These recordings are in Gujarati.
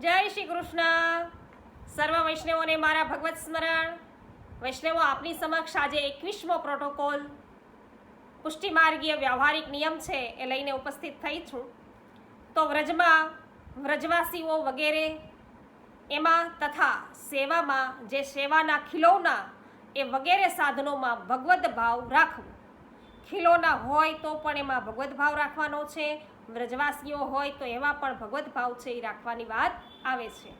જય શ્રી કૃષ્ણ. સર્વ વૈષ્ણવોને મારા ભગવત સ્મરણ. વૈષ્ણવો, આપની સમક્ષ આજે એકવીસમો પ્રોટોકોલ પુષ્ટિમાર્ગીય વ્યવહારિક નિયમ છે એ લઈને ઉપસ્થિત થઈ છું. તો વ્રજમાં વ્રજવાસીઓ વગેરે, એમાં તથા સેવામાં, જે સેવાના ખીલોના, એ વગેરે સાધનોમાં ભગવદ ભાવ રાખવો. ખીલોના હોય તો પણ એમાં ભગવદ ભાવ રાખવાનો છે. વ્રજવાસીઓ હોય તો એમાં પણ ભગવદ ભાવ છે એ રાખવાની વાત આવે છે.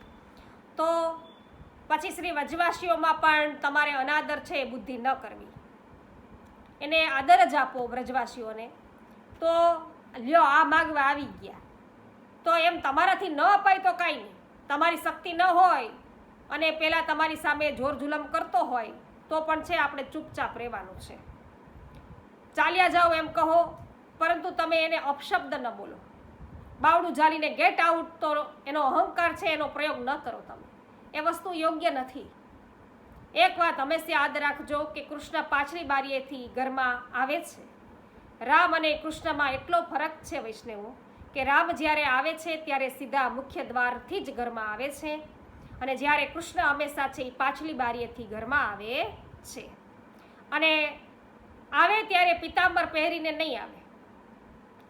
તો પછી શ્રી વ્રજવાસીઓમાં પણ તમારે અનાદર છે એ બુદ્ધિ ન કરવી. એને આદર જ આપો વ્રજવાસીઓને. તો લ્યો આ માગવા આવી ગયા. તો એમ તમારાથી ન અપાય તો કાંઈ નહીં. તમારી શક્તિ ન હોય અને પેલા તમારી સામે જોર જુલમ કરતો હોય તો પણ છે આપણે ચૂપચાપ રહેવાનું છે. ચાલ્યા જાઓ એમ કહો, પરંતુ તમે એને અપશબ્દ ન બોલો. બાવડું ઝાલીને ગેટ આઉટ તો એનો અહંકાર છે, એનો પ્રયોગ ન કરો તમે. એ વસ્તુ યોગ્ય નથી. એક વાત હંમેશા યાદ રાખજો કે કૃષ્ણ પાછલી બારીએથી ઘરમાં આવે છે. રામ અને કૃષ્ણમાં એટલો ફરક છે વૈષ્ણવો, કે રામ જ્યારે આવે છે ત્યારે સીધા મુખ્ય દ્વારથી જ ઘરમાં આવે છે અને જ્યારે કૃષ્ણ હંમેશા છે એ પાછલી બારીએથી ઘરમાં આવે છે. અને આવે ત્યારે પિતાંબર પહેરીને નહીં આવે.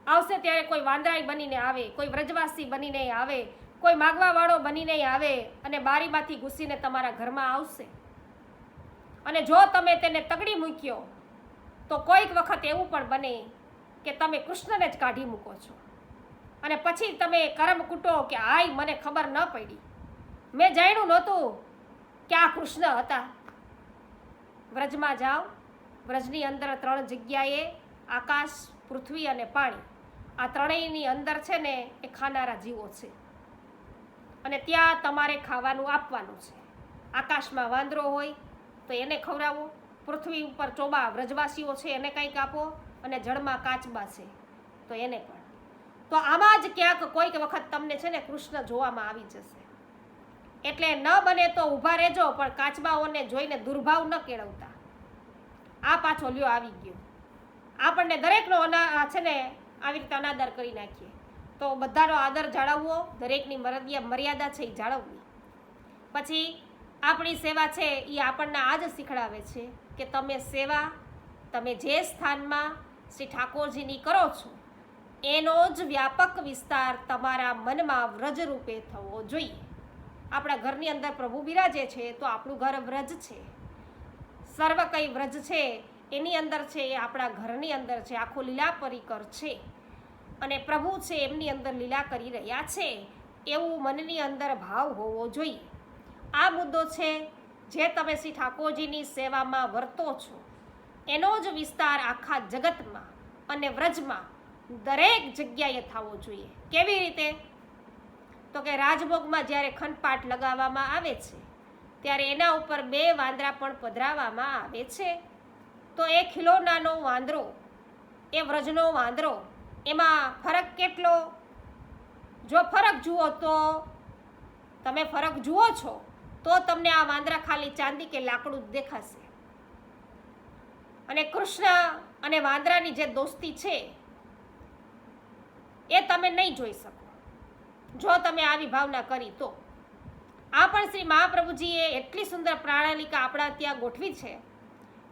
આવશે ત્યારે કોઈ વાંદરાઈ બનીને આવે, કોઈ વ્રજવાસી બનીને આવે, કોઈ માગવાવાળો બનીને આવે અને બારીમાંથી ઘૂસીને તમારા ઘરમાં આવશે. અને જો તમે તેને તગડી મૂક્યો, તો કોઈક વખત એવું પણ બને કે તમે કૃષ્ણને જ કાઢી મૂકો છો. અને પછી તમે કરમ કૂટો કે આય, મને ખબર ન પડી. મેં જાણ્યું નહોતું કે આ કૃષ્ણ હતા. વ્રજમાં જાઓ વ્રજની અંદર ત્રણ જગ્યાએ આકાશ, પૃથ્વી અને પાણી. આ ત્રણેયની અંદર છે ને એ ખાનારા જીવો છે. અને ત્યાં તમારે ખાવાનું આપવાનું છે. આકાશમાં વાંદરો હોય તો એને ખવડાવો. પૃથ્વી ઉપર ચોબા વ્રજવાસીઓ છે એને કંઈક આપો અને જળમાં કાચબા છે તો એને પણ. તો આમાં જ ક્યાંક કોઈક વખત તમને છે ને કૃષ્ણ જોવામાં આવી જશે. એટલે ન બને તો ઊભા રહેજો, પણ કાચબાઓને જોઈને દુર્ભાવ ન કેળવતા. આ પાછો લ્યો, આવી ગયો. આપણને દરેકનો અના છે ને, આવી રીતે અનાદર કરી નાખીએ. તો બધાનો આદર જાળવવો, દરેકની મરદિયા મર્યાદા છે એ જાળવવી. પછી આપણી સેવા છે એ આપણને આ જ શીખડાવે છે કે તમે સેવા, તમે જે સ્થાનમાં શ્રી ઠાકોરજીની કરો છો, એનો જ વ્યાપક વિસ્તાર તમારા મનમાં વ્રજ રૂપે થવો જોઈએ. આપણા ઘરની અંદર પ્રભુ બિરાજે છે તો આપણું ઘર વ્રજ છે. સર્વ કઈ વ્રજ છે, એની અંદર છે, એ આપણા ઘરની અંદર છે, આખો લીલા પરિકર છે. અને પ્રભુ છે, એમની અંદર લીલા કરી રહ્યા છે. એવું મનની અંદર ભાવ હોવો જોઈએ. આ મુદ્દો છે, જે તમે શ્રી ઠાકોરજીની સેવામાં વર્તો છો. એનો જ વિસ્તાર આખા જગતમાં અને વ્રજમાં દરેક જગ્યાએ થવો જોઈએ. કેવી રીતે? તો કે રાજભોગમાં જ્યારે ખંડપાટ લગાવવામાં આવે છે ત્યારે એના ઉપર બે વાંદરા પણ પધરાવવામાં આવે છે. તો એ ખિલોનાનો વાંદરો, એ વ્રજનો વાંદરો, એમાં ફરક કેટલો? જો ફરક જુઓ તો, તમે ફરક જુઓ છો, તો તમને આ વાંદરા ખાલી ચાંદી કે લાકડું દેખાશે. અને કૃષ્ણ અને વાંદરાની જે દોસ્તી છે, એ તમે નહીં જોઈ શકો. જો તમે આવી ભાવના કરી તો. આ પણ શ્રી મહાપ્રભુજીએ એટલી સુંદર પ્રણાલિકા આપણા ત્યાં ગોઠવી છે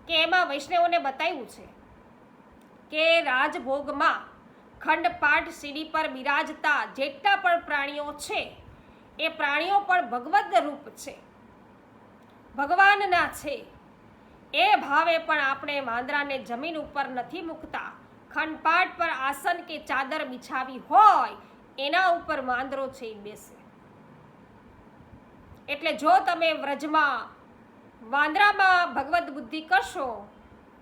કે એમાં વૈષ્ણવોને બતાવ્યું છે કે રાજભોગમાં ખંડપાઠ સીડી પર બિરાજતા જેટલા પણ પ્રાણીઓ છે, એ પ્રાણીઓ પણ ભગવદ રૂપ છે, ભગવાનના છે. એ ભાવે પણ આપણે વાંદરાને જમીન ઉપર નથી મૂકતા. ખંડપાટ પર આસન કે ચાદર બિછાવી હોય, એના ઉપર વાંદરો છે એ બેસે. એટલે જો તમે વ્રજમાં વાંદરામાં ભગવદ્ બુદ્ધિ કરશો,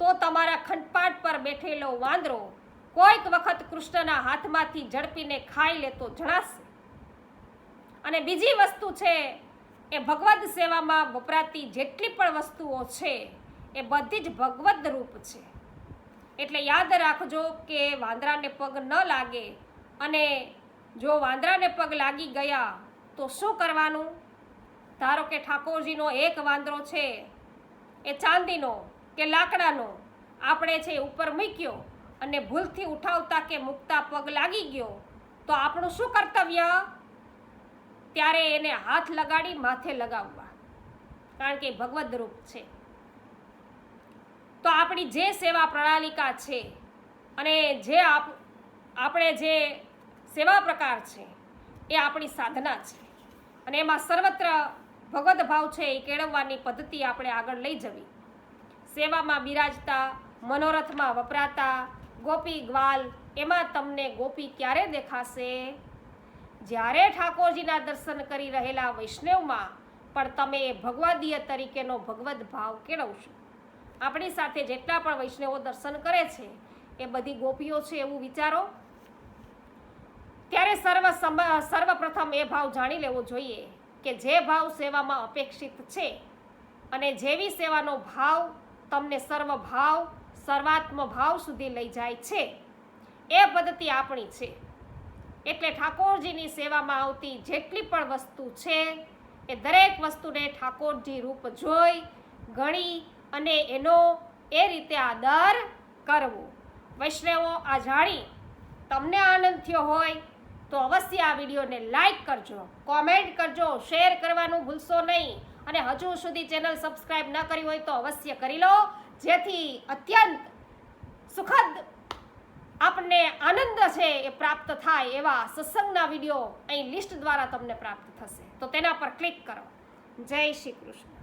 તો તમારા ખંડપાટ પર બેઠેલો વાંદરો કોઈક વખત કૃષ્ણના હાથમાંથી ઝડપીને ખાઈ લેતો જણાશે. અને બીજી વસ્તુ છે, એ ભગવદ્ સેવામાં વપરાતી જેટલી પણ વસ્તુઓ છે, એ બધી જ ભગવદ્ રૂપ છે. એટલે યાદ રાખજો કે વાંદરાને પગ ન લાગે અને જો વાંદરાને પગ લાગી ગયા, તો શું કરવાનું? ધારો કે ઠાકોરજીનો એક વાંદરો છે, એ ચાંદીનો કે લાકડાનો, આપણે છે ઉપર મૂક્યો અને ભૂલથી ઉઠાવતા કે મૂકતા પગ લાગી ગયો, તો આપણું શું કર્તવ્ય? ત્યારે એને હાથ લગાડી માથે લગાવવા. કારણ કે ભગવદ્ રૂપ છે. તો આપણી જે સેવા પ્રણાલિકા છે અને જે આપ, આપણે જે સેવા પ્રકાર છે, એ આપણી સાધના છે. અને એમાં સર્વત્ર ભગવદ ભાવ છે એ કેળવવાની પદ્ધતિ આપણે આગળ લઈ જવી. સેવામાં બિરાજતા, મનોરથમાં વપરાતા, ગોપી ગ્વાલ, એમાં તમને ગોપી ક્યારે દેખાશે? જ્યારે ઠાકોરજીના દર્શન કરી રહેલા વૈષ્ણવમાં, પણ તમે એ ભગવાદીય તરીકેનો ભગવદ ભાવ કેળવશો. આપણી સાથે જેટલા પણ વૈષ્ણવો દર્શન કરે છે, એ બધી ગોપીઓ છે એવું વિચારો. ત્યારે સર્વ સર્વપ્રથમ એ ભાવ જાણી લેવો જોઈએ. કે જે ભાવ સેવામાં અપેક્ષિત છે અને જેવી સેવાનો ભાવ તમને સર્વ ભાવ, સર્વાત્મ ભાવ સુધી લઈ જાય છે, એ પદ્ધતિ આપણી છે. એટલે ઠાકોરજીની સેવામાં આવતી જેટલી પણ વસ્તુ છે, એ દરેક વસ્તુને ઠાકોરજી રૂપ જોઈ, ગણી અને એનો એ રીતે આદર કરવો. વૈષ્ણવો આ જાણી તમને આનંદ થયો હોય તો અવશ્ય આ વિડીયોને લાઇક કરજો, કોમેન્ટ કરજો, શેર કરવાનું ભૂલશો નહીં. અને હજુ સુધી ચેનલ સબસ્ક્રાઇબ ન કરી હોય તો અવશ્ય કરી લો. જેથી અત્યંત સુખદ આપણને આનંદ છે એ પ્રાપ્ત થાય એવા સત્સંગના વીડિયો અહીં લિસ્ટ દ્વારા તમને પ્રાપ્ત થશે. તો તેના પર ક્લિક કરો. જય શ્રી કૃષ્ણ.